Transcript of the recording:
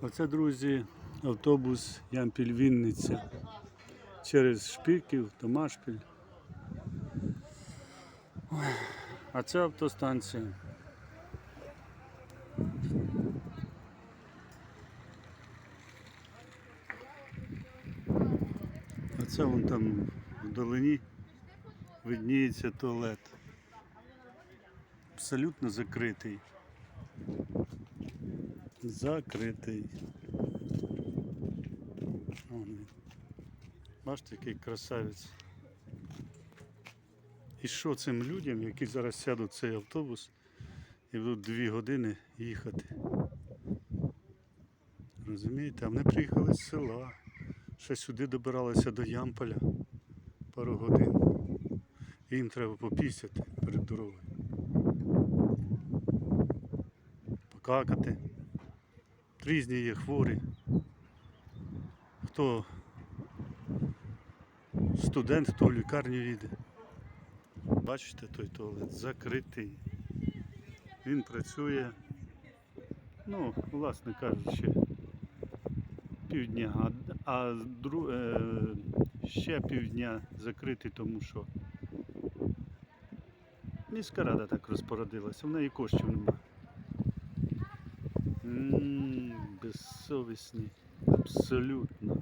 Оце, друзі, автобус Ямпіль Вінниця. Через Шпіків, Томашпіль. А це автостанція. А це вон там вдалині видніється туалет. Абсолютно закритий. Закритий. Бачите, який красавець. І що цим людям, які зараз сядуть в цей автобус і будуть дві години їхати? Розумієте, а вони приїхали з села. Ще сюди добиралися до Ямполя пару годин. І їм треба попісяти перед дорогою. Покакати. Різні є хворі. Хто студент, хто в лікарню їде. Бачите, той туалет закритий. Він працює, ну, власне кажучи, півдня, а, дру, е, ще півдня закритий, тому що міська рада так розпорядилася, в неї коштів нема. Безсовісні, абсолютно.